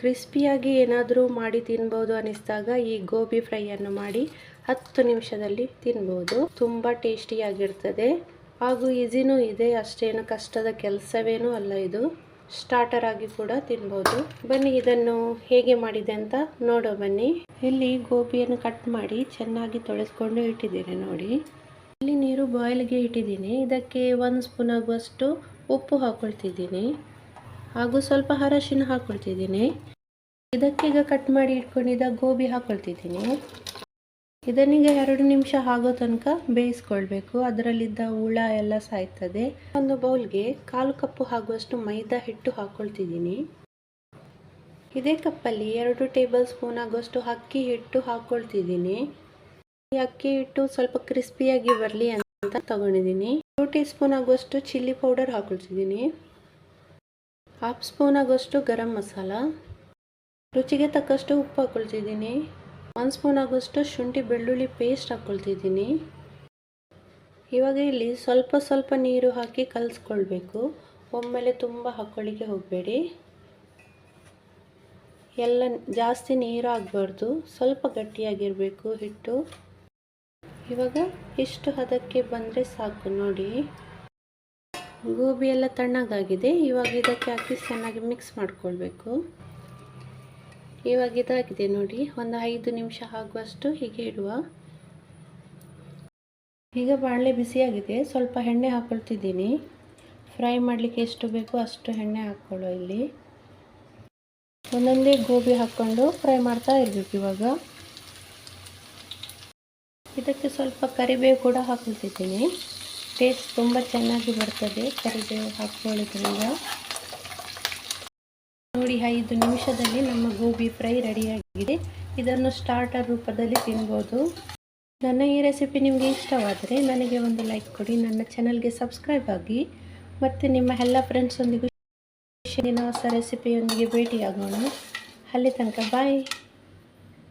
ಕ್ರಿಸ್ಪಿಯಾಗಿ ಏನಾದರೂ ಮಾಡಿ ತಿನ್ಬೋದು ಅನಿಸಿದಾಗ ಈ ಗೋಬಿ ಫ್ರೈಯನ್ನು ಮಾಡಿ ಹತ್ತು ನಿಮಿಷದಲ್ಲಿ ತಿನ್ಬೋದು. ತುಂಬ ಟೇಸ್ಟಿಯಾಗಿರ್ತದೆ ಹಾಗೂ ಈಸಿನೂ ಇದೆ, ಅಷ್ಟೇನು ಕಷ್ಟದ ಕೆಲಸವೇನೂ ಅಲ್ಲ ಇದು. ಸ್ಟಾರ್ಟರ್ ಆಗಿ ಕೂಡ ತಿನ್ಬೋದು. ಬನ್ನಿ, ಇದನ್ನು ಹೇಗೆ ಮಾಡಿದೆ ಅಂತ ನೋಡೋ ಬನ್ನಿ. ಇಲ್ಲಿ ಗೋಬಿಯನ್ನು ಕಟ್ ಮಾಡಿ ಚೆನ್ನಾಗಿ ತೊಳೆಸ್ಕೊಂಡು ಇಟ್ಟಿದ್ದೀನಿ ನೋಡಿ. ಇಲ್ಲಿ ನೀರು ಬಾಯ್ಲ್ಗೆ ಇಟ್ಟಿದ್ದೀನಿ. ಇದಕ್ಕೆ ಒಂದು ಸ್ಪೂನ್ ಆಗುವಷ್ಟು ಉಪ್ಪು ಹಾಕೊಳ್ತಿದ್ದೀನಿ. ಹಾಗೂ ಸ್ವಲ್ಪ ಅರಶಿನ ಹಾಕೊಳ್ತಿದ್ದೀನಿ. ಇದಕ್ಕೀಗ ಕಟ್ ಮಾಡಿ ಇಟ್ಕೊಂಡಿದ್ದ ಗೋಬಿ ಹಾಕೊಳ್ತಿದ್ದೀನಿ. ಇದನ್ನೀಗ ಎರಡು ನಿಮಿಷ ಆಗೋ ತನಕ ಬೇಯಿಸ್ಕೊಳ್ಬೇಕು. ಅದರಲ್ಲಿದ್ದ ಹುಳ ಎಲ್ಲ ಸಾಯ್ತದೆ. ಒಂದು ಬೌಲ್ಗೆ ಕಾಲು ಕಪ್ಪು ಆಗುವಷ್ಟು ಮೈದಾ ಹಿಟ್ಟು ಹಾಕೊಳ್ತಿದ್ದೀನಿ. ಇದೇ ಕಪ್ಪಲ್ಲಿ ಎರಡು ಟೇಬಲ್ ಸ್ಪೂನ್ ಆಗುವಷ್ಟು ಅಕ್ಕಿ ಹಿಟ್ಟು ಹಾಕೊಳ್ತಿದ್ದೀನಿ. ಈ ಅಕ್ಕಿ ಹಿಟ್ಟು ಸ್ವಲ್ಪ ಕ್ರಿಸ್ಪಿಯಾಗಿ ಬರಲಿ ಅಂತ ತಗೊಂಡಿದ್ದೀನಿ. ಟೂ ಟೀ ಸ್ಪೂನ್ ಆಗುವಷ್ಟು ಚಿಲ್ಲಿ ಪೌಡರ್ ಹಾಕೊಳ್ತಿದ್ದೀನಿ. ಹಾಫ್ ಸ್ಪೂನ್ ಆಗೋಷ್ಟು ಗರಂ ಮಸಾಲ. ರುಚಿಗೆ ತಕ್ಕಷ್ಟು ಉಪ್ಪು ಹಾಕ್ಕೊಳ್ತಿದ್ದೀನಿ ಒಂದು ಸ್ಪೂನ್ ಆಗೋಷ್ಟು ಶುಂಠಿ ಬೆಳ್ಳುಳ್ಳಿ ಪೇಸ್ಟ್ ಹಾಕ್ಕೊಳ್ತಿದ್ದೀನಿ ಇವಾಗ ಇಲ್ಲಿ ಸ್ವಲ್ಪ ಸ್ವಲ್ಪ ನೀರು ಹಾಕಿ ಕಲಿಸ್ಕೊಳ್ಬೇಕು. ಒಮ್ಮೆಲೆ ತುಂಬ ಹಾಕ್ಕೊಳ್ಳಿಕ್ಕೆ ಹೋಗಬೇಡಿ. ಎಲ್ಲ ಜಾಸ್ತಿ ನೀರು ಆಗಬಾರ್ದು. ಸ್ವಲ್ಪ ಗಟ್ಟಿಯಾಗಿರಬೇಕು ಹಿಟ್ಟು. ಇವಾಗ ಇಷ್ಟು ಹದಕ್ಕೆ ಬಂದರೆ ಸಾಕು ನೋಡಿ. ಗೋಬಿ ಎಲ್ಲ ತಣ್ಣಗಾಗಿದೆ. ಇವಾಗ ಇದಕ್ಕೆ ಹಾಕಿ ಚೆನ್ನಾಗಿ ಮಿಕ್ಸ್ ಮಾಡ್ಕೊಳ್ಬೇಕು. ಇವಾಗ ಇದಾಗಿದೆ ನೋಡಿ, ಒಂದು ಐದು ನಿಮಿಷ ಆಗುವಷ್ಟು ಹೀಗೆ ಇಡುವ. ಈಗ ಬಾಣಲೆ ಬಿಸಿಯಾಗಿದೆ. ಸ್ವಲ್ಪ ಎಣ್ಣೆ ಹಾಕ್ಕೊಳ್ತಿದ್ದೀನಿ ಫ್ರೈ ಮಾಡಲಿಕ್ಕೆ ಎಷ್ಟು ಬೇಕೋ ಅಷ್ಟು ಎಣ್ಣೆ ಹಾಕ್ಕೊಳ್ಳೋ ಇಲ್ಲಿ. ಒಂದೊಂದೇ ಗೋಬಿ ಹಾಕ್ಕೊಂಡು ಫ್ರೈ ಮಾಡ್ತಾ ಇರಬೇಕು ಇವಾಗ. ಇದಕ್ಕೆ ಸ್ವಲ್ಪ ಕರಿಬೇವು ಕೂಡ ಹಾಕ್ಕೊಳ್ತಿದ್ದೀನಿ ಟೇಸ್ಟ್ ತುಂಬ ಚೆನ್ನಾಗಿ ಬರ್ತದೆ ಕರಿಬೇವು ಹಾಕ್ಕೊಳ್ಳೋದ್ರಿಂದ. ನೋಡಿ, ಐದು ನಿಮಿಷದಲ್ಲಿ ನಮ್ಮ ಗೋಬಿ ಫ್ರೈ ರೆಡಿಯಾಗಿದೆ. ಇದನ್ನು ಸ್ಟಾರ್ಟರ್ ರೂಪದಲ್ಲಿ ತಿನ್ಬೋದು. ನನ್ನ ಈ ರೆಸಿಪಿ ನಿಮಗೆ ಇಷ್ಟವಾದರೆ ನನಗೆ ಒಂದು ಲೈಕ್ ಕೊಡಿ. ನನ್ನ ಚಾನಲ್ಗೆ ಸಬ್ಸ್ಕ್ರೈಬ್ ಆಗಿ. ಮತ್ತು ನಿಮ್ಮ ಎಲ್ಲ ಫ್ರೆಂಡ್ಸೊಂದಿಗೂ ದಿನ ಹೊಸ ರೆಸಿಪಿಯೊಂದಿಗೆ ಭೇಟಿಯಾಗೋಣ. ಅಲ್ಲಿ ತನಕ ಬಾಯ್